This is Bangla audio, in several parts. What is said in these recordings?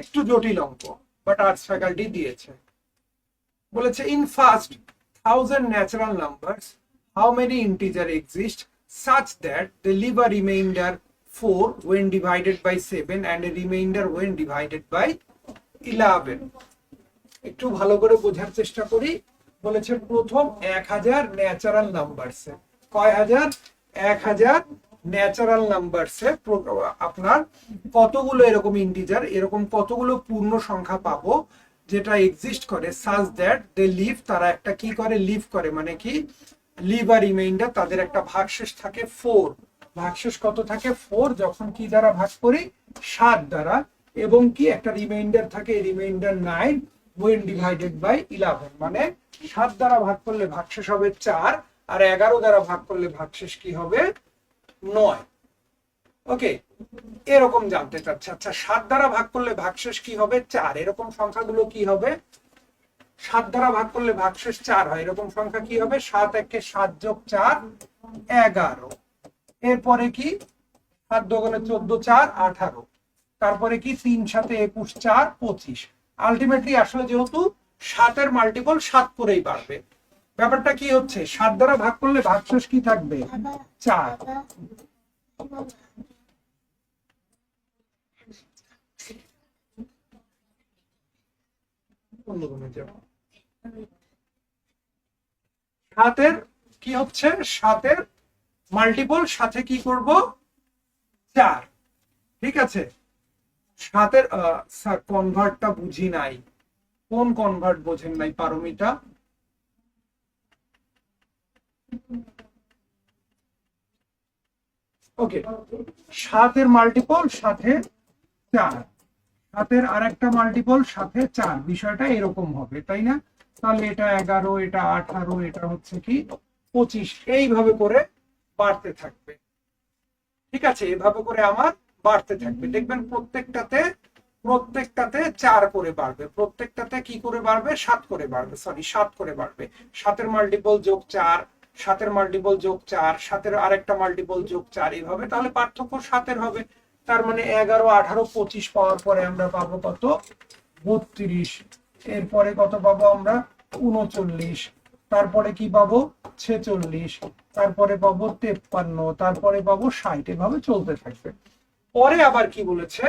একটু জটিল অঙ্ক বাট আর্টস ফ্যাকাল্টি দিয়েছে। বলেছে in first thousand natural numbers how many integer exist that they leave a remainder 4 when divided by 7 and a remainder when divided by 11 একটু ভালো করে বোঝার চেষ্টা করি। বলেছে, প্রথম এক হাজার ন্যাচারাল নাম্বারসে কয় হাজার? এক হাজার ন্যাচারাল নাম্বারসে আপনার কতগুলো এরকম ইন্টিজার এরকম কতগুলো পূর্ণ সংখ্যা পাবো যেটা এক্সিস্ট করে সাজ দ্যাট দে লিভ তারা একটা কি করে? লিভ করে মানে কি? লিভ আর রিমাইন্ডার তাদের একটা ভাগশেষ থাকে ফোর ভাগশেষ কত থাকে? ফোর যখন কি দ্বারা ভাগ করি? সাত দ্বারা। এবং কি? একটা রিমাইন্ডার থাকে reminder nine when divided by eleven মানে সাত দ্বারা ভাগ করলে ভাগশেষ হবে চার, আর এগারো দ্বারা ভাগ করলে ভাগশেষ কি হবে? নয়। ওকে এরকম জানতে চাচ্ছে। আচ্ছা সাত দ্বারা ভাগ করলে ভাগশেষ কি হবে? চার। এরকম সংখ্যাগুলো কি হবে? সাত দ্বারা ভাগ করলে ভাগশেষ চার হয়। এরকম সংখ্যা কি হবে? সাত একে সাত যোগ চার, এগারো। এরপরে কি? সাত দোকানে চোদ্দ, চার, আঠারো। তারপরে কি? তিন সাথে একুশ, চার, পঁচিশ। আলটিমেটলি আসলে যেহেতু সাতের মাল্টিপল সাত করেই বাড়বে। ব্যাপারটা কি হচ্ছে? সাত দ্বারা ভাগ করলে ভাগশেষ কি থাকবে? চার। সাতের কি হচ্ছে? সাতের মাল্টিপল সাথে কি করব? চার। ঠিক আছে? সাতের কনভার্টটা বুঝি নাই। কোন কনভার্ট বোঝেন নাই? পারমিতা। ওকে সাতের মাল্টিপল সাথে চার। সাতের আরেকটা মাল্টিপল সাথে চার। বিষয়টা এরকম হবে, তাই না? তাহলে এটা এগারো, এটা আঠারো, এটা হচ্ছে কি? পঁচিশ। এইভাবে করে বাড়তে থাকবে। ঠিক আছে? এভাবে করে আমার বাড়তে থাকবে। দেখবেন প্রত্যেকটাতে প্রত্যেকটাতে চার করে বাড়বে। প্রত্যেকটাতে কি করে বাড়বে? সাত করে বাড়বে। সরি সাত করে বাড়বে। সাতের মাল্টিপল যোগ চার সাতের মাল্টিপল যোগ চার, সাতের আরেকটা মাল্টিপল যোগ চার এইভাবে তাহলে পার্থক্য সাতের হবে। তার মানে এগারো, আঠারো, পঁচিশ পাওয়ার পরে আমরা পাবো কত? বত্রিশ। এরপরে কত পাবো আমরা? উনচল্লিশ। তারপরে কি পাবো? ছেচল্লিশ। তারপরে পাবো তেপ্পান্ন। তারপরে পাবো ষাট। এভাবে চলতে থাকবে। পরে আবার কি বলেছে?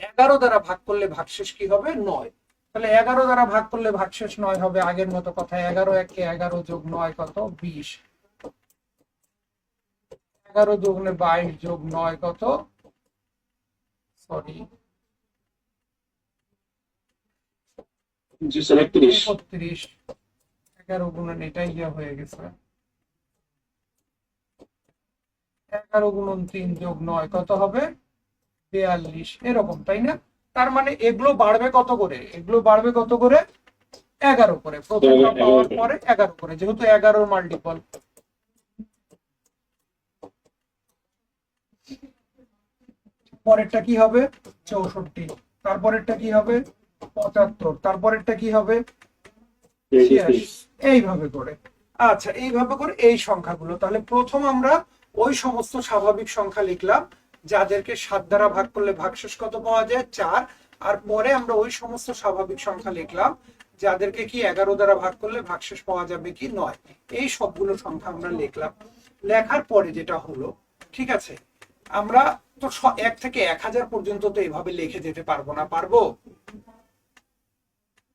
এগারো দ্বারা ভাগ করলে ভাগশেষ কি হবে? নয়। তাহলে এগারো দ্বারা ভাগ করলে ভাগশেষ নয় হবে আগের মতো কথা। এগারো একে এগারো যোগ নয় কত? বিশ। এগারো যোগ নে বাইশ যোগ নয় কত? সরি। এগারো গুণন এটাই ইয়ে হয়ে গেছে। এগারো গুণন তিন যোগ নয় কত হবে? বেয়াল্লিশ। এরকম তাই না? তার মানে এগুলো বাড়বে কত করে? এগুলো বাড়বে কত করে? এগারো করে। প্রথমটা এগারো পাওয়ার। পরে এগারো করে যেহেতু এগারোর মাল্টিপল পরেরটা কি হবে? চৌষট্টি। তারপরেরটা কি হবে? পঁচাত্তর। তারপরেরটা কি হবে? এইভাবে করে। আচ্ছা এইভাবে করে এই সংখ্যাগুলো। তাহলে প্রথম আমরা ওই সমস্ত স্বাভাবিক সংখ্যা লিখলাম। যাদেরকে সাত দ্বারা ভাগ করলে ভাগশেষ কত পাওয়া যায়? চার। আর পরে আমরা ওই সমস্ত স্বাভাবিক সংখ্যা লিখলাম যাদেরকে কি এগারো দ্বারা ভাগ করলে ভাগশেষ পাওয়া যাবে কি? নয়। এই সবগুলো সংখ্যা আমরা লিখলাম। লেখার পরে যেটা হলো ঠিক আছে? আমরা তো এক থেকে এক হাজার পর্যন্ত তো এভাবে লিখে যেতে পারব না পারব?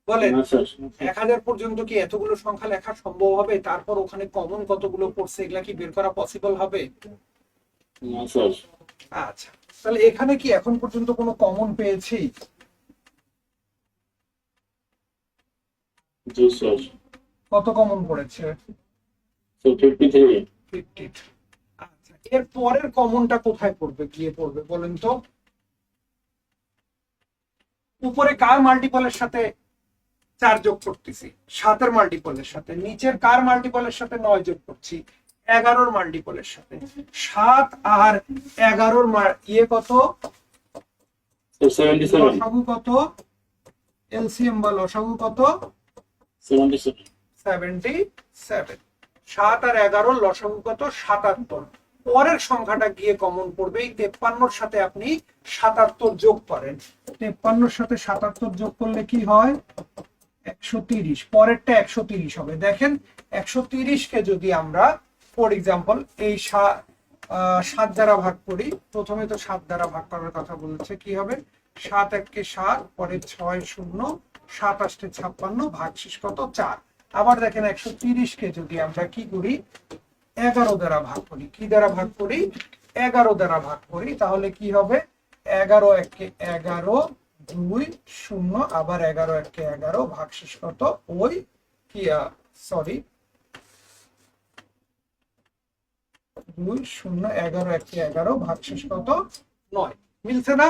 বলেন এক হাজার পর্যন্ত কি এতগুলো সংখ্যা লেখা সম্ভব হবে? তারপর ওখানে কমন কতগুলো পড়ছে এগুলা কি বের করা পসিবল হবে? আচ্ছা তাহলে এখানে কি এখন পর্যন্ত কোনো কমন পেয়েছি? কত কমন পড়েছে? আচ্ছা এর পরের কমনটা কোথায় পড়বে গিয়ে পড়বে বলেন তো। উপরে কার মাল্টিপলের সাথে চার যোগ করতেছি? সাতের মাল্টিপলের সাথে। নিচের কার মাল্টিপলের সাথে নয় যোগ করছি? এগারোর মাল্টিপলের সাথে। সাত আর এগারোর ইয়ে কত? লসাগু কত? এলসিএম বা লসাগু কত? Seventy seven. সাত আর এগারো লসাগু কত? সাতাত্তর। পরের সংখ্যাটা গিয়ে কমন পড়বে এই তেপ্পান্নর সাথে আপনি সাতাত্তর যোগ করেন। তেপ্পান্নর সাথে সাতাত্তর যোগ করলে কি হয়? একশো তিরিশ। পরেরটা একশো তিরিশ হবে। দেখেন একশো তিরিশকে যদি আমরা ফর এক্সাম্পল এই সাত দ্বারা ভাগ করি, প্রথমে তো সাত দ্বারা ভাগ করার কথা বলছে, কি হবে? সাত এককে সাত, পরে ছয় শূন্য, সাত আষ্টে ছাপ্পান্ন ভাগশেষ কত? চার। আবার দেখেন একশো তিরিশকে যদি আমরা কি করি? এগারো দ্বারা ভাগ করি। কি দ্বারা ভাগ করি? এগারো দ্বারা ভাগ করি, তাহলে কি হবে? এগারো একে এগারো দুই শূন্য, আবার এগারো একে এগারো ভাগশেষ কত? ওই, কি সরি দুই শূন্য এগারো একে এগারো ভাগশেষ কত? নয়। মিলছে না?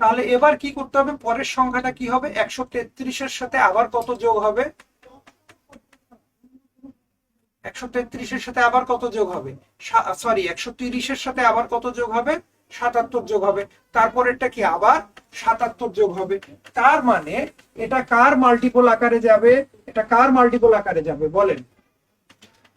তাহলে এবার কি করতে হবে? পরের সংখ্যাটা কি হবে? একশো তেত্রিশের সাথে আবার কত যোগ হবে? একশো তেত্রিশের সাথে আবার কত যোগ হবে? সরি একশো তিরিশের সাথে আবার কত যোগ হবে? সাতাত্তর যোগ হবে। তারপরেরটা কি? আবার সাতাত্তর যোগ হবে। তার মানে এটা কার মাল্টিপল আকারে যাবে? এটা কার মাল্টিপল আকারে যাবে? বলেন।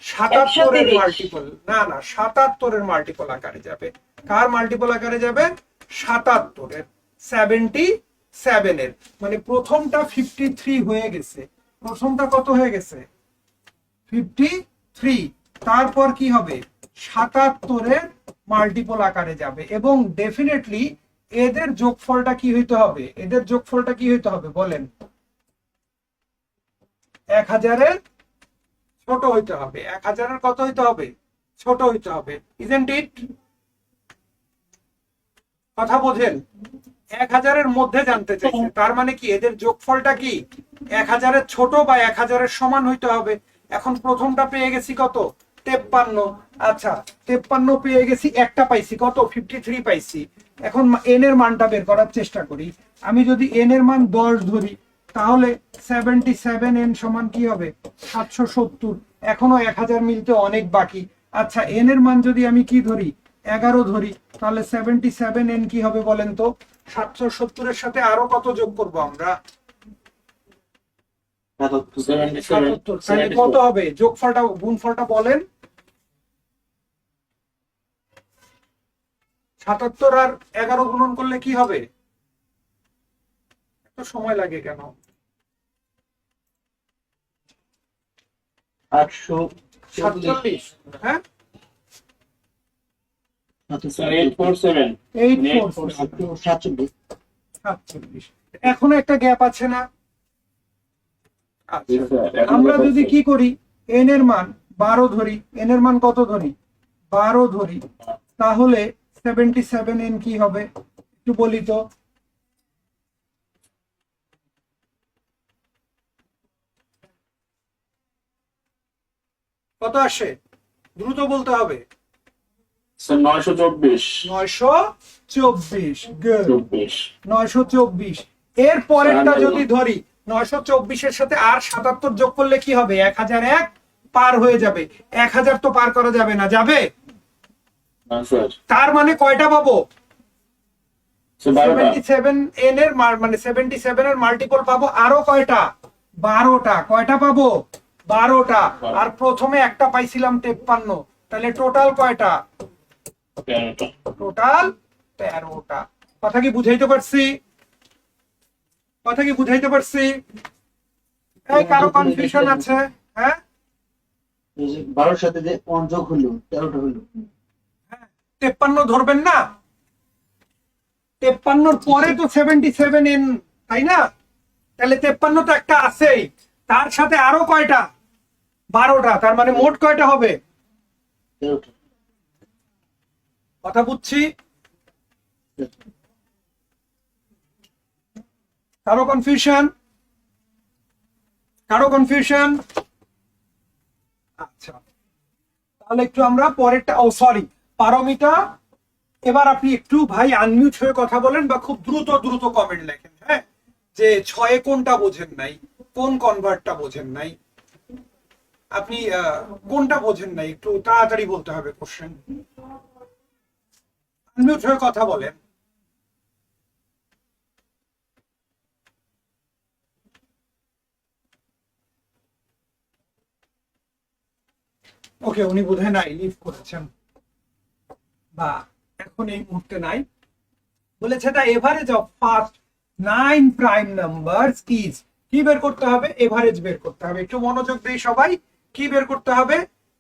সাতাত্তরের 130 মাল্টিপল না না সাতাত্তরের মাল্টিপল আকারে যাবে। কার মাল্টিপল আকারে যাবে? সাতাত্তরের সেভেন্টি সেভেনের মানে প্রথমটা ফিফটি থ্রি হয়ে গেছে। প্রথমটা কত হয়ে গেছে? ফিফটি থ্রি তারপর কি হবে? সাতাত্তরের মাল্টিপল আকারে যাবে। এবং ডেফিনেটলি এদের যোগফলটা কি হইতে হবে? এদের যোগফলটা কি হইতে হবে? বলেন। এক হাজারের ছোট হইতে হবে। এক হাজারের কত হইতে হবে? ছোট হইতে হবে। ইজেন্ট ইট কথা বোঝেন? এক হাজারের মধ্যে জানতে চাইছে। তার মানে কি? এদের যোগফলটা কি? এক হাজারের ছোট বা এক হাজারের সমান হইতে হবে। এখন প্রথমটা পেয়ে গেছি কত? তেপ্পান্ন। আচ্ছা তেপ্পান্ন পেয়ে গেছি, একটা পাইছি। কত? ফিফটি থ্রি পাইছি। এখন এন এর মানটা বের করার চেষ্টা করি। আমি যদি এন এর মান দশ ধরি তাহলে সেভেন্টি সেভেন এন সমান কি হবে? সাতশো সত্তর। এখনও এক হাজার মিলতে অনেক বাকি। আচ্ছা এন এর মান যদি আমি কি ধরি? এগারো ধরি, তাহলে সেভেন্টি সেভেন এন কি হবে বলেন তো? সাতশো সত্তরের সাথে আরও কত যোগ করব আমরা? কত হবে? যোগফলটা গুণফলটা বলেন। সাতাত্তর আর এগারো গুণন করলে কি হবে? সময় লাগে কেন? আটশো সাতচল্লিশ। হ্যাঁ? সাতচল্লিশ। এখনও একটা গ্যাপ আছে না? আচ্ছা আমরা যদি কি করি এন এর মান বারো ধরি এন এর মান কত ধরি? বারো ধরি। তাহলে সেভেন্টি সেভেন এন কি হবে? একটু বলি তো। কত আসে? দ্রুত বলতে হবে। নয়শো চব্বিশ। নয়শো চব্বিশ নয়শো চব্বিশ। এর পরেরটা যদি ধরি নয়শো চব্বিশের সাথে আর সাতাত্তর যোগ করলে কি হবে? এক হাজার এক পার হয়ে যাবে। এক হাজার তো পার করা যাবে না। যাবে? তার মানে কয়টা পাবো? সেভেন্টি সেভেন এন এর মানে সেভেন্টি সেভেন এর মাল্টিপল পাবো। আরও কয়টা? বারোটা। কয়টা পাবো? বারোটা। আর প্রথমে একটা পাইছিলাম তেপ্পান্ন। তাহলে টোটাল কয়টা? টোটাল তেরোটা। কথা কি বুঝাইতে পারছি? কথা কি বুঝাইতে পারছি? এই কারও কনফিউশন আছে? হ্যাঁ? বারোর সাথে যে পঞ্চক হলো তেরোটা হলো। তেপ্পান্ন ধরবেন না? তেপ্পান্নর পরে তো সেভেন্টি সেভেন এন তাই না? তাহলে তেপ্পান্ন তো একটা আছেই। তার সাথে আরও কয়টা? বারোটা তার মানে মোট কয়টা হবে? কথা বুঝছি? কারও কনফিউশন কারও কনফিউশন আচ্ছা। তাহলে একটু আমরা পরেরটা ও সরি পারমিতা এবার আপনি একটু ভাই আনমিউট হয়ে কথা বলেন বা খুব দ্রুত দ্রুত কমেন্ট লেখেন হ্যাঁ? যে ছয়ে কোনটা বোঝেন নাই কোন কনভার্টটা বোঝেন নাই আপনি কোনটা বোঝেন নাই একটু তাড়াতাড়ি বলতে হবে কোশ্চেন আনমিউট হয়ে কথা বলেন। ওকে উনি বোধহয় নাই লিভ করেছেন। বা এখন এই মুহূর্তে নাই। বলেছে the average of first nine prime number is কি বের করতে হবে? এভারেজ বের করতে হবে। একটু মনোযোগ দেই সবাই কি বের করতে হবে?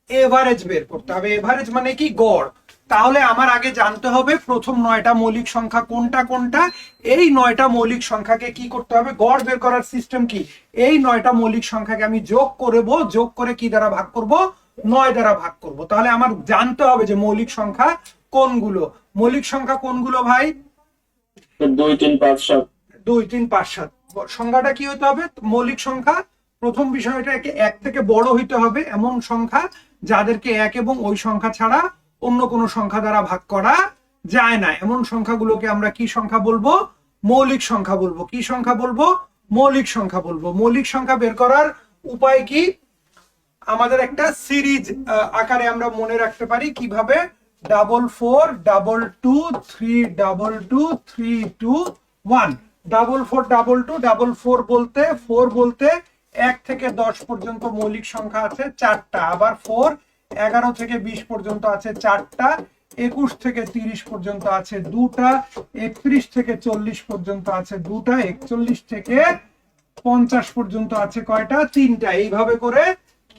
এভারেজ বের করতে হবে। এভারেজ মানে কি? গড়। তাহলে আমার আগে জানতে হবে প্রথম নয়টা মৌলিক সংখ্যা কোনটা কোনটা। এই নয়টা মৌলিক সংখ্যাকে কি করতে হবে? গড় বের করার সিস্টেম কি? এই নয়টা মৌলিক সংখ্যাকে আমি যোগ করব। যোগ করে কি দ্বারা ভাগ করব? নয় দ্বারা ভাগ করব। তাহলে আমার জানতে হবে যে মৌলিক সংখ্যা কোনগুলো। মৌলিক সংখ্যা কোনগুলো ভাই? দুই তিন পাঁচ সাত। দুই তিন পাঁচ সাত। সংখ্যাটা কি হতে হবে? মৌলিক সংখ্যা প্রথম বিষয়টা একে থেকে বড় হইতে হবে এমন সংখ্যা যাদেরকে এক এবং ওই সংখ্যা ছাড়া অন্য কোনো সংখ্যা দ্বারা ভাগ করা যায় না। এমন সংখ্যাগুলোকে আমরা কি সংখ্যা বলব? মৌলিক সংখ্যা বলব। কি সংখ্যা বলব? মৌলিক সংখ্যা বলব। মৌলিক সংখ্যা বের করার উপায় কি? আমাদের একটা সিরিজ আকারে আমরা মনে রাখতে পারি কীভাবে double four, double two, three, double two, three, two, one. Double four, double two, double four বলতে ফোর বলতে এক থেকে দশ পর্যন্ত মৌলিক সংখ্যা আছে চারটা, আবার ফোর এগারো থেকে বিশ পর্যন্ত আছে চারটা, একুশ থেকে তিরিশ পর্যন্ত আছে দুটা, একত্রিশ থেকে চল্লিশ পর্যন্ত আছে দুটা, একচল্লিশ থেকে পঞ্চাশ পর্যন্ত আছে কয়টা? তিনটা। এইভাবে করে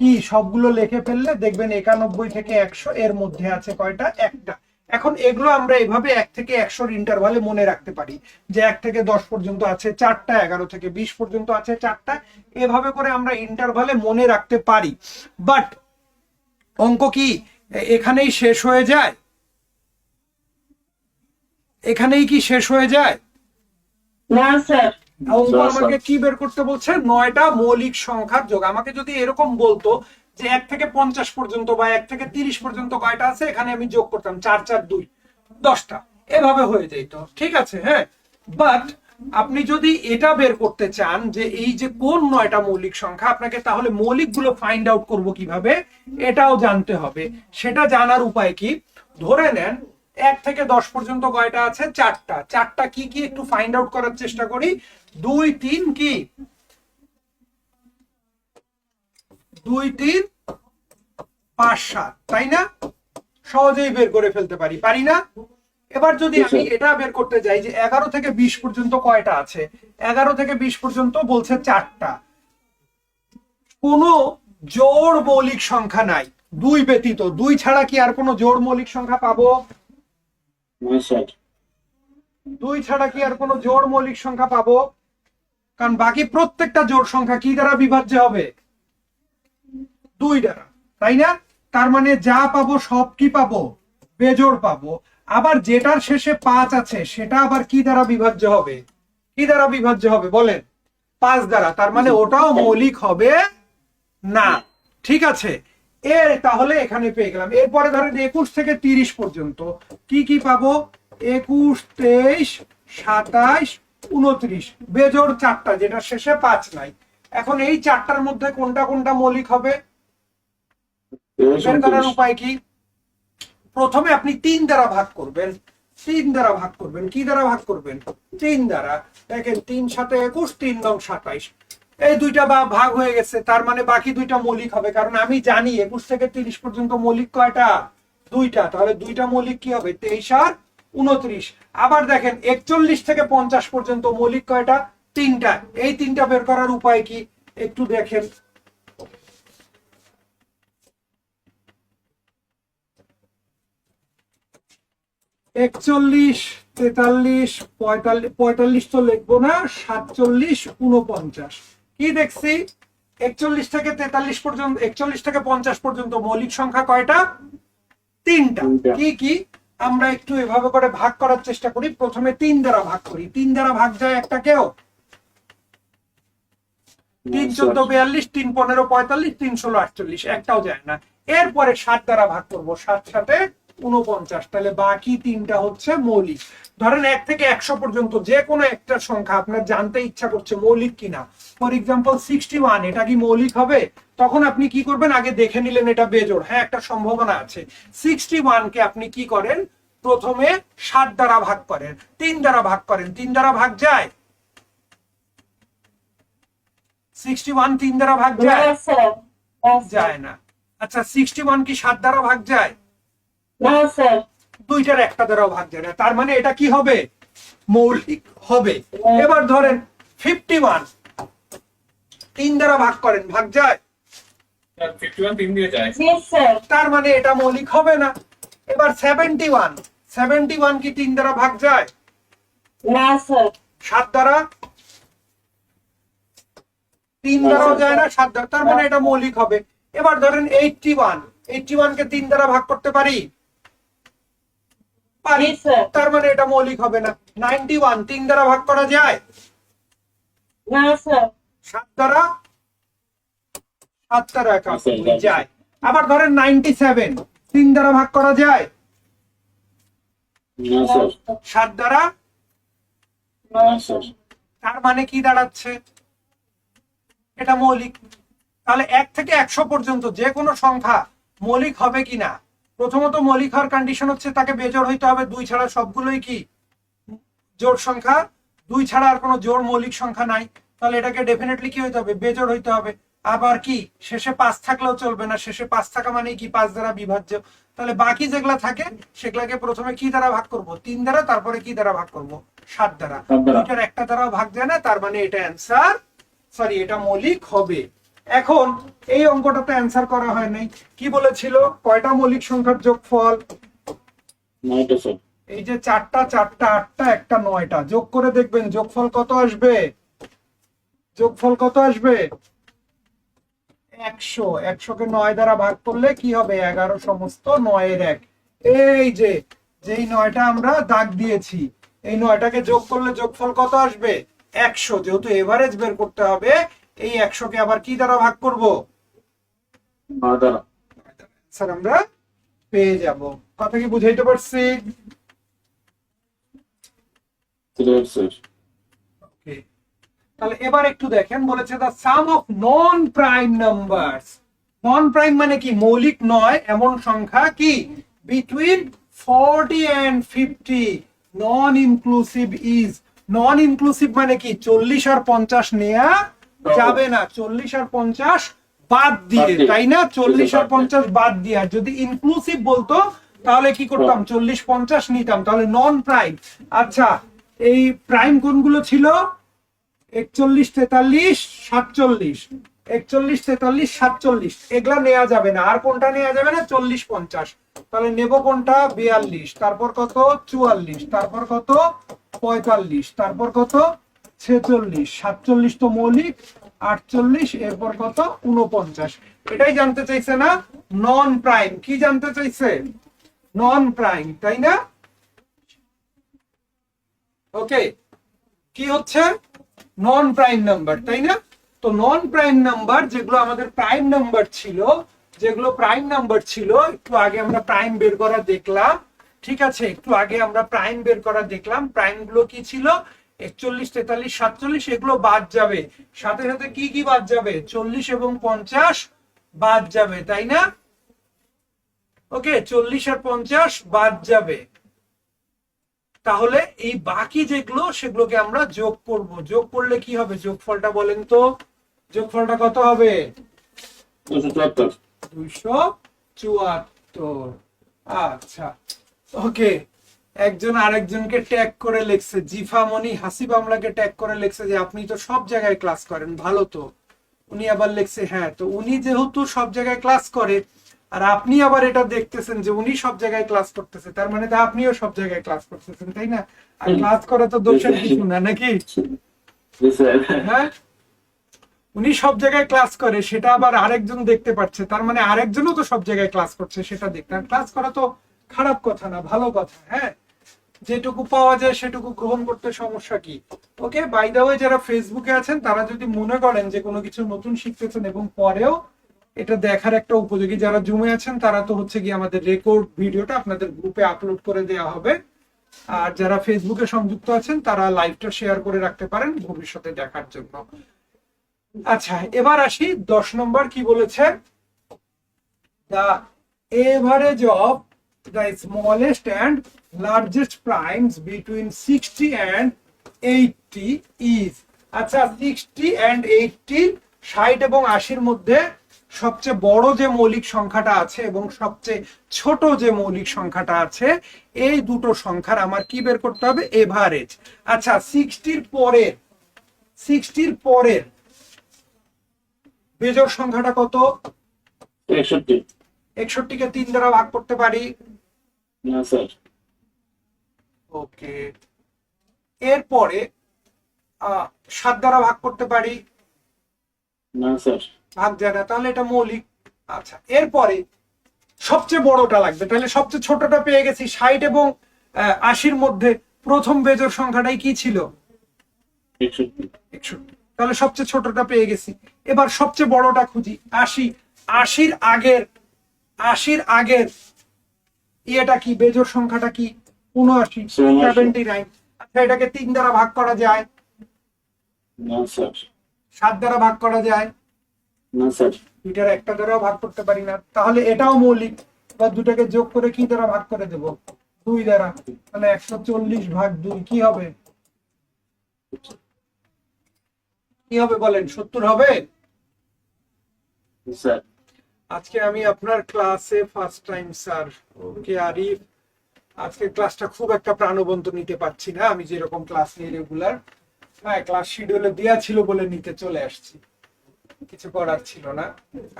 কি সবগুলো লিখে ফেললে দেখবেন একানব্বই থেকে একশো এর মধ্যে আছে কয়টা? একটা। এখন এগুলো আমরা এভাবে এক থেকে একশোর ইন্টারভালে মনে রাখতে পারি যে এক থেকে দশ পর্যন্ত আছে চারটা এগারো থেকে বিশ পর্যন্ত আছে চারটা। এভাবে করে আমরা ইন্টারভালে মনে রাখতে পারি। বাট অঙ্ক কি? এখানেই শেষ হয়ে যায়? এখানেই কি শেষ হয়ে যায়? না স্যার। অঙ্ক আমাকে কি বের করতে বলছে? নয়টা মৌলিক সংখ্যার যোগ। আমাকে যদি এরকম বলতো যে এক থেকে পঞ্চাশ পর্যন্ত বা এক থেকে তিরিশ পর্যন্ত কয়টা আছে, এখানে আমি যোগ করতাম, চার চার, দুই, দশটা। এভাবে হয়ে যেত ঠিক আছে হ্যাঁ? বাট আপনি যদি এটা বের করতে চান যে এই যে কোন নয়টা মৌলিক সংখ্যা, আপনাকে তাহলে মৌলিকগুলো ফাইন্ড আউট করব কীভাবে, এটাও জানতে হবে। সেটা জানার উপায় কি? ধরে নেন, এক থেকে দশ পর্যন্ত কয়টা আছে? চারটা। চারটা কি কি একটু ফাইন্ড আউট করার চেষ্টা করি? দুই, তিন কি? দুই তিন পাঁচ সাত তাই না? সহজেই বের করে ফেলতে পারি পারি না? এবার যদি আমি এটা বের করতে যাই যে এগারো থেকে বিশ পর্যন্ত কয়টা আছে? এগারো থেকে বিশ পর্যন্ত বলছে চারটা। কোনো জোড় মৌলিক সংখ্যা নাই দুই ব্যতীত। দুই ছাড়া কি আর কোনো জোড় মৌলিক সংখ্যা পাবো? দুই ছাড়া কি আর কোনো জোড় মৌলিক সংখ্যা পাবো? কারণ বাকি প্রত্যেকটা জোড় সংখ্যা কি দ্বারা বিভাজ্য হবে? দুই দ্বারা, তাই না? তার মানে যা পাবো সব কি পাবো? বেজোড় পাবো। আবার যেটার শেষে পাঁচ আছে, সেটা আবার কি দ্বারা বিভাজ্য হবে? কি দ্বারা বিভাজ্য হবে বলেন? পাঁচ দ্বারা, তার মানে ওটাও মৌলিক হবে না। ঠিক আছে? এর তাহলে এখানে পেয়ে গেলাম। এরপরে ধরেন একুশ থেকে তিরিশ পর্যন্ত কি কি পাবো? একুশ, তেইশ, সাতাইশ, উনত্রিশ। বেজোড় চারটা যেটা শেষে পাঁচ নাই। এখন এই চারটার মধ্যে কোনটা কোনটা মৌলিক হবে? বের করার উপায় কি? প্রথমে আপনি তিন দ্বারা ভাগ করবেন। তিন দ্বারা ভাগ করবেন। কি দ্বারা ভাগ করবেন? তিন দ্বারা। দেখেন তিন সাথে একুশ তিন নং সাতাইশ। এই দুইটা বা ভাগ হয়ে গেছে তার মানে বাকি দুইটা মৌলিক হবে। কারণ আমি জানি একুশ থেকে তিরিশ পর্যন্ত মৌলিক কয়টা? দুইটা। তাহলে দুইটা মৌলিক কি হবে? তেইশ আর উনত্রিশ। আবার দেখেন একচল্লিশ থেকে পঞ্চাশ পর্যন্ত মৌলিক কয়টা? তিনটা। এই তিনটা বের করার উপায় কি? একটু দেখেন। একচল্লিশ তেতাল্লিশ পঁয়তাল্লিশ পঁয়তাল্লিশ তো লিখব না সাতচল্লিশ উনপঞ্চাশ কি দেখছি? একচল্লিশ থেকে তেতাল্লিশ পর্যন্ত একচল্লিশ থেকে পঞ্চাশ পর্যন্ত মৌলিক সংখ্যা কয়টা? তিনটা। কি কি? আমরা একটু এভাবে করে ভাগ করার চেষ্টা করি। প্রথমে তিন দ্বারা ভাগ করি। তিন দ্বারা ভাগ যায় একটা কেউ? তিন চোদ্দ বিয়াল্লিশ তিন পনেরো পঁয়তাল্লিশ তিন ষোলো আটচল্লিশ। একটাও যায় না। এরপরে সাত দ্বারা ভাগ করব। সাত সাথে উনপঞ্চাশ তাহলে বাকি তিনটা হচ্ছে মৌলিক। ধরেন এক থেকে একশো পর্যন্ত যে কোনো একটা সংখ্যা আপনার জানতে ইচ্ছা করছে মৌলিক কিনা। ফর এক্সাম্পল সিক্সটি ওয়ান এটা কি মৌলিক হবে? তখন আপনি কি করবেন? আগে দেখে নিলেন এটা বেজোড়। হ্যাঁ একটা সম্ভাবনা আছে। সিক্সটি কে আপনি কি করেন? প্রথমে সাত দ্বারা ভাগ করেন। তিন দ্বারা ভাগ করেন। তিন দ্বারা ভাগ যায়? সিক্সটি ওয়ান তিন দ্বারা ভাগ যায়? যায় না। আচ্ছা সিক্সটি ওয়ান কি সাত দ্বারা ভাগ যায়? না স্যার। দুইটার একটা দ্বারাও ভাগ যায় না। তার মানে এটা কি হবে? মৌলিক হবে। এবার ধরেন ফিফটি ওয়ান তিন দ্বারা ভাগ করেন ভাগ যায়? তার মানে এটা মৌলিক হবে না। এবার সেভেন্টি ওয়ান সেভেন্টি ওয়ান কি তিন দ্বারা ভাগ যায়? না স্যার। সাত দ্বারা? তিন দ্বারাও যায় না সাত দ্বারা। তার মানে এটা মৌলিক হবে। এবার ধরেন এইটটি ওয়ান এইটটি ওয়ান কে তিন দ্বারা ভাগ করতে পারি? পারি। তার মানে এটা মৌলিক হবে না। নাইনটি ওয়ান তিন দ্বারা ভাগ করা যায়? না স্যার সাত দ্বারা? সাত দ্বারা যায়। আবার ধরেন নাইনটি সেভেন তিন দ্বারা ভাগ করা যায়? সাত দ্বারা? না না স্যার তার মানে কি দাঁড়াচ্ছে? এটা মৌলিক। তাহলে এক থেকে একশো পর্যন্ত যে কোনো সংখ্যা মৌলিক হবে কিনা? প্রথমত মৌলিক হওয়ার কন্ডিশন হচ্ছে তাকে বেজোড় হইতে হবে দুই ছাড়া সবগুলোই কি? জোড় সংখ্যা। দুই ছাড়া আর কোনো জোড় মৌলিক সংখ্যা নাই। তাহলে এটাকে ডেফিনেটলি কি হইতে হবে? বেজোড় হইতে হবে। আবার কি? শেষে পাঁচ থাকলেও চলবে না। শেষে পাঁচ থাকা মানে কি? পাঁচ দ্বারা বিভাজ্য। তাহলে বাকি যেগুলা থাকে সেগুলাকে প্রথমে কি দ্বারা ভাগ করব? তিন দ্বারা তারপরে কি দ্বারা ভাগ করব? সাত দ্বারা। দুইটার একটা দ্বারাও ভাগ যায় না তার মানে এটা অ্যান্সার সরি এটা মৌলিক হবে। এখন এই অঙ্কটাতে অ্যান্সার করা হয় নাই। কি বলেছিল? কয়টা মৌলিক সংখ্যার যোগফল? এই যে চারটা চারটা আটটা একটা নয়টা। যোগ করে দেখবেন যোগফল কত আসবে? যোগফল কত আসবে? একশো। একশোকে নয় দ্বারা ভাগ করলে কি হবে? এগারো সমস্ত নয়ের এক। এই যে যেই নয়টা আমরা দাগ দিয়েছি এই নয়টাকে যোগ করলে যোগফল কত আসবে? একশো। যেহেতু এভারেজ বের করতে হবে এই একশোকে আবার কি দ্বারা ভাগ করব? স্যার আমরা পেয়ে যাব। কথা কি বুঝাইতে পারছি. তাহলে এবার একটু দেখেন বলেছে the sum of non prime numbers non prime মানে কি? মৌলিক নয় এমন সংখ্যা কি? Between 40 and 50 non inclusive is non inclusive মানে কি? 40 আর 50 নেয়া যাবে না 40 আর 50 বাদ দিয়ে তাই না? 40 আর। 50 বাদ দিয়ে। আর যদি ইনক্লুসিভ বলতো তাহলে কি করতাম? 40 50 নিতাম। তাহলে নন প্রাইম আচ্ছা এই প্রাইম কোনগুলো ছিল? একচল্লিশ তেতাল্লিশ সাতচল্লিশ। একচল্লিশ তেতাল্লিশ সাতচল্লিশ। এগুলা নেওয়া যাবে না। আর কোনটা নেওয়া যাবে না? চল্লিশ পঞ্চাশ। তাহলে নেব কোনটা? বিয়াল্লিশ। তারপর কত? চুয়াল্লিশ। তারপর কত? পঁয়তাল্লিশ। তারপর কত? ছেচল্লিশ, সাতচল্লিশ তো মৌলিক, আটচল্লিশ, এরপর কত? উনপঞ্চাশ এটাই জানতে চাইছে না? নন প্রাইম কি জানতে চাইছে? নন প্রাইম তাই না? ওকে কি হচ্ছে? নন প্রাইম নাম্বার তাই না? তো নন প্রাইম নাম্বার যেগুলো আমাদের প্রাইম নাম্বার ছিল, যেগুলো প্রাইম নাম্বার ছিল, একটু আগে আমরা প্রাইম বের করা দেখলাম। ঠিক আছে, একটু আগে আমরা প্রাইম বের করা দেখলাম। প্রাইমগুলো কি ছিল? একচল্লিশ তেতাল্লিশ সাতচল্লিশ এগুলো বাদ যাবে। সাথে সাথে কি কি বাদ যাবে? চল্লিশ এবং পঞ্চাশ বাদ যাবে তাই না? ওকে চল্লিশ আর পঞ্চাশ বাদ যাবে। তাহলে এই বাকি যেগুলো সেগুলোকে আমরা যোগ করব। যোগ করলে কি হবে? যোগফলটা বলেন তো। যোগফলটা কত হবে? দুশো দুইশো চুয়াত্তর। আচ্ছা ওকে। একজন আরেকজনকে ট্যাগ করে লিখছে, জিফা মনি হাসিব আমলাকে ট্যাগ করে লিখছে যে, আপনি তো সব জায়গায় ক্লাস করেন, ভালো তো। উনি আবার লিখছে হ্যাঁ তো উনি যেহেতু সব জায়গায় ক্লাস করে, আর আপনি আবার এটা দেখতেছেন যে উনি সব জায়গায় ক্লাস করতেছে, তার মানে তো আপনিও সব জায়গায় ক্লাস করতেছেন, তাই না? আর ক্লাস করা তো দোষের কিছু না, নাকি? হ্যাঁ? উনি সব জায়গায় ক্লাস করে, সেটা আবার আরেকজন দেখতে পাচ্ছে তার মানে আরেকজনও তো সব জায়গায় ক্লাস করছে, সেটা দেখতে। আর ক্লাস করা তো খারাপ কথা না, ভালো কথা হ্যাঁ? যেটুকু পাওয়া যায়, সেটুকু গ্রহণ করতে সমস্যা কি? ওকে বাই দা ওয়ে যারা ফেসবুকে আছেন, তারা যদি মনে করেন যে কোনো কিছু নতুন শিখতেছেন এবং পরেও এটা দেখার একটা উপযোগী, যারা জুমে আছেন, তারা তো হচ্ছে কি আমাদের রেকর্ড ভিডিওটা আপনাদের গ্রুপে আপলোড করে দেওয়া হবে। আর যারা ফেসবুকে সংযুক্ত আছেন, তারা লাইভটা শেয়ার করে রাখতে পারেন ভবিষ্যতে দেখার জন্য। আচ্ছা এবার আসি, দশ নম্বর কি বলেছে? The average of the smallest and largest primes between 60 and 80 is আচ্ছা 60 and 80 ষাট এবং আশির মধ্যে সবচেয়ে বড় যে মৌলিক সংখ্যাটা আছে এবং সবচেয়ে ছোট যে মৌলিক সংখ্যাটা আছে এই দুটো সংখ্যার আমার কি বের করতে হবে? এভারেজ আচ্ছা সিক্সটির পরের সিক্সটির পরের বেজোড় সংখ্যাটা কত? একষট্টি। একষট্টিকে তিন দ্বারা ভাগ করতে পারি। না স্যার। ওকে। এরপরে সাত দ্বারা ভাগ করতে পারি? না স্যার। ভাগ যায় না তাহলে এটা মৌলিক। আচ্ছা এরপরে সবচেয়ে বড়টা লাগবে তাহলে সবচেয়ে ছোটটা পেয়ে গেছি ষাট এবং আশির মধ্যে প্রথম বেজোর সংখ্যাটাই কি ছিল? তাহলে সবচেয়ে ছোটটা পেয়ে গেছি। এবার সবচেয়ে বড়টা খুঁজি আশি। আশির আগের আশির আগের ইয়েটা কি বেজোর সংখ্যাটা কি? উনআশি। সেভেন্টি নাইন আচ্ছা এটাকে তিন দ্বারা ভাগ করা যায়? সাত দ্বারা ভাগ করা যায়? দুইটার একটা দ্বারাও ভাগ করতে পারি না। তাহলে এটাও মৌলিক। বা দুটাকে যোগ করে কি দ্বারা ভাগ করে দেব? দুই দ্বারা। তাহলে একশো চল্লিশ ভাগ দুই কি হবে? কি হবে বলেন সত্তর হবে? স্যার। আজকে আমি আপনার ক্লাসে first time sir okay Arif আজকে ক্লাসটা খুব একটা প্রাণবন্ত নিতে পারছি না। আমি যেরকম ক্লাস নিই রেগুলার হ্যাঁ ক্লাস শিডিউলে দেওয়া ছিল বলে নিতে চলে আসছি। কিছু করার ছিল না।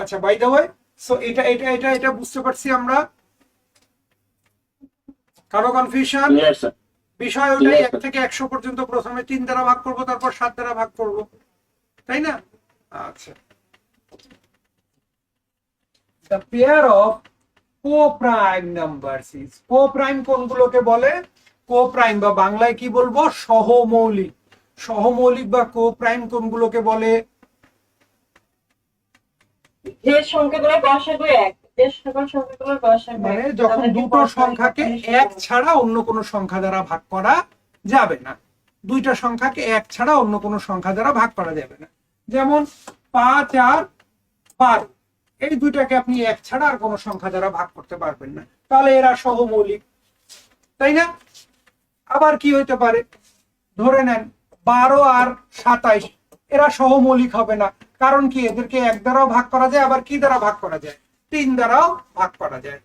আচ্ছা বাই দ্য ওয়ে সো এটা এটা এটা এটা বুঝতে পারছি আমরা। কারও কনফিউশন বিষয় ওটাই এক থেকে একশো পর্যন্ত প্রথমে তিন দ্বারা ভাগ করব তারপর সাত দ্বারা ভাগ করব। তাই না? আচ্ছা। The pair of co-prime numbers is co-prime কোনগুলোকে বলে? co-prime বা বাংলায় কি বলব? সহমৌলিক। সহমৌলিক বা co-prime কোনগুলোকে বলে? মানে যখন দুটো সংখ্যাকে এক ছাড়া অন্য কোনো সংখ্যা দ্বারা ভাগ করা যাবে না। দুইটা সংখ্যাকে এক ছাড়া অন্য কোনো সংখ্যা দ্বারা ভাগ করা যাবে না। যেমন পাঁচ আর বারো এই দুইটাকে আপনি এক ছাড়া আর কোনো সংখ্যা দ্বারা ভাগ করতে পারবেন না। তাহলে এরা সহমৌলিক, তাই না? আবার কি হইতে পারে? ধরে নেন, বারো আর সাতাইশ, এরা সহমৌলিক হবে না। কারণ কি? এদেরকে এক দ্বারাও ভাগ করা যায়, আবার কি দ্বারা ভাগ করা যায়? তিন দ্বারাও ভাগ করা যায়।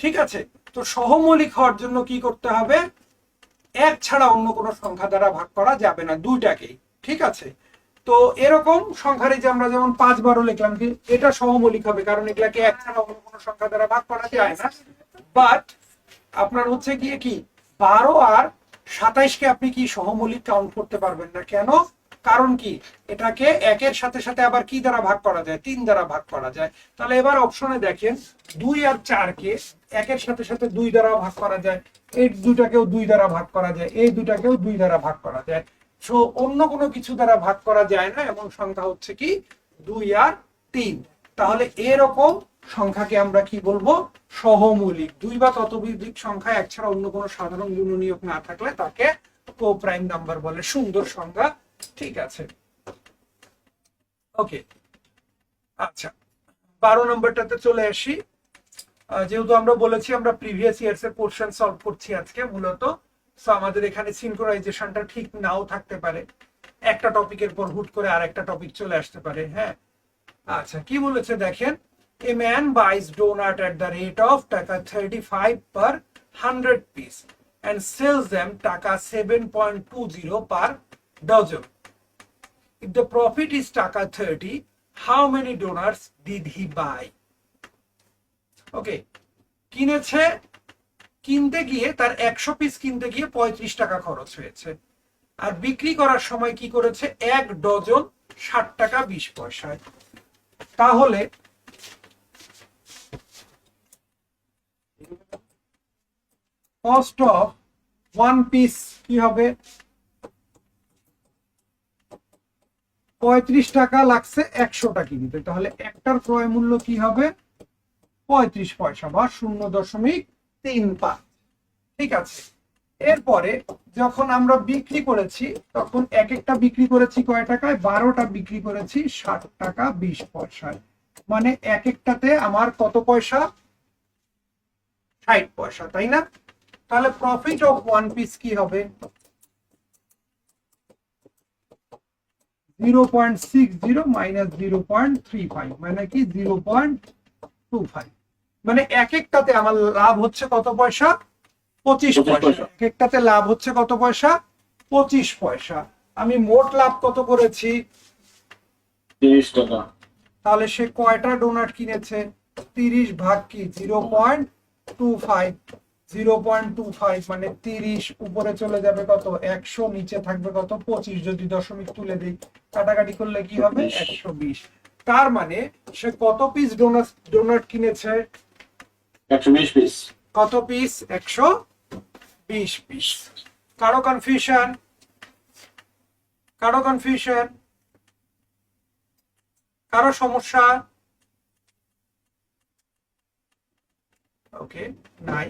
ঠিক আছে? তো সহমৌলিক হওয়ার জন্য কি করতে হবে? এক ছাড়া অন্য কোনো সংখ্যা দ্বারা ভাগ করা যাবে না দুইটাকেই। ঠিক আছে? তো এরকম সংখ্যারে যে আমরা যেমন পাঁচ বারো লিখলাম এটা সহমৌলিক হবে, কারণ এগুলাকে এক ছাড়া অন্য কোনো সংখ্যা দ্বারা ভাগ করা যায় না। বাট আপনার হচ্ছে গিয়ে কি, বারো আর সাতাইশকে আপনি কি সহমৌলিক কাউন্ট করতে পারবেন না? কেন? কারণ কি, এটাকে একের সাথে সাথে আবার কি দ্বারা ভাগ করা যায়? তিন দ্বারা ভাগ করা যায়। তাহলে এবার অপশনে দেখেন, দুই আর চারকে একের সাথে সাথে দুই দ্বারা ভাগ করা যায়। এই দুটাকেও দুই দ্বারা ভাগ করা যায়, এই দুটাকেও দুই দ্বারা ভাগ করা যায়। সো অন্য কোনো কিছু দ্বারা ভাগ করা যায় না, এমন সংখ্যা হচ্ছে কি? দুই আর তিন। তাহলে এরকম সংখ্যাকে আমরা কি বলব? সহমৌলিক। দুই বা ততোধিক সংখ্যা এক ছাড়া অন্য কোনো সাধারণ গুণনীয়ক না থাকলে তাকে কো প্রাইম নাম্বার বলে। সুন্দর সংখ্যা ঠিক আছে। ওকে। আচ্ছা। বারো নম্বরটাতে চলে আসি। যেহেতু আমরা বলেছি আমরা প্রিভিয়াস ইয়ার্স এর পোর্শন সলভ করছি আজকে, মূলত সো আমাদের এখানে সিনক্রোনাইজেশনটা ঠিক নাও থাকতে পারে। একটা টপিকের পর হুট করে আর একটা টপিক চলে আসতে পারে হ্যাঁ? আচ্ছা কি বলেছে দেখেন? A man buys donut at the rate of taka thirty five per hundred piece and sells them taka seven point two zero per dozen If the profit is টাকা 30, how many donors did he buy? ওকে কিনেছে? কিনতে গিয়ে তার একশো পিস কিনতে গিয়ে পঁয়ত্রিশ টাকা খরচ হয়েছে। আর বিক্রি করার সময় কি করেছে? এক ডজন ষাট টাকা বিশ পয়সায়। তাহলে কস্ট অফ ওয়ান পিস কি হবে? পঁয়ত্রিশ টাকা লাগছে একশোটা কিনতে। তাহলে একটার ক্রয় মূল্য কি হবে? পঁয়ত্রিশ পয়সা বা শূন্য দশমিক তিন পাঁচ ঠিক আছে? এরপরে যখন আমরা বিক্রি করেছি, তখন এক একটা বিক্রি করেছি কয় টাকায়? বারোটা বিক্রি করেছি, ষাট টাকা, বিশ পয়সায়। মানে এক একটাতে আমার কত পয়সা? ষাট পয়সা, তাই না? তাহলে প্রফিট অফ ওয়ান পিস কি হবে? Zero point six zero minus zero point three five. মানে কি? Zero point two five. মানে এক একটাতে আমার লাভ হচ্ছে কত পয়সা? পঁচিশ পয়সা। এক একটাতে লাভ হচ্ছে কত পয়সা? পঁচিশ পয়সা। আমি মোট লাভ কত করেছি? তিরিশ টাকা। তাহলে সে কয়টা ডোনাট কিনেছে? তিরিশ ভাগ কি? Zero point two five. Zero point two five মানে তিরিশ। উপরে চলে যাবে কত? একশো নিচে থাকবে কত? পঁচিশ। যদি দশমিক তুলে দিই কাটাকাটি করলে কি হবে? একশো বিশ। তার মানে সে কত পিস ডোনাট ডোনাট কিনেছে? একশো বিশ পিস কত পিস একশো বিশ পিস কারও কনফিউশন কারও কনফিউশন কারও সমস্যা? ওকে নাই।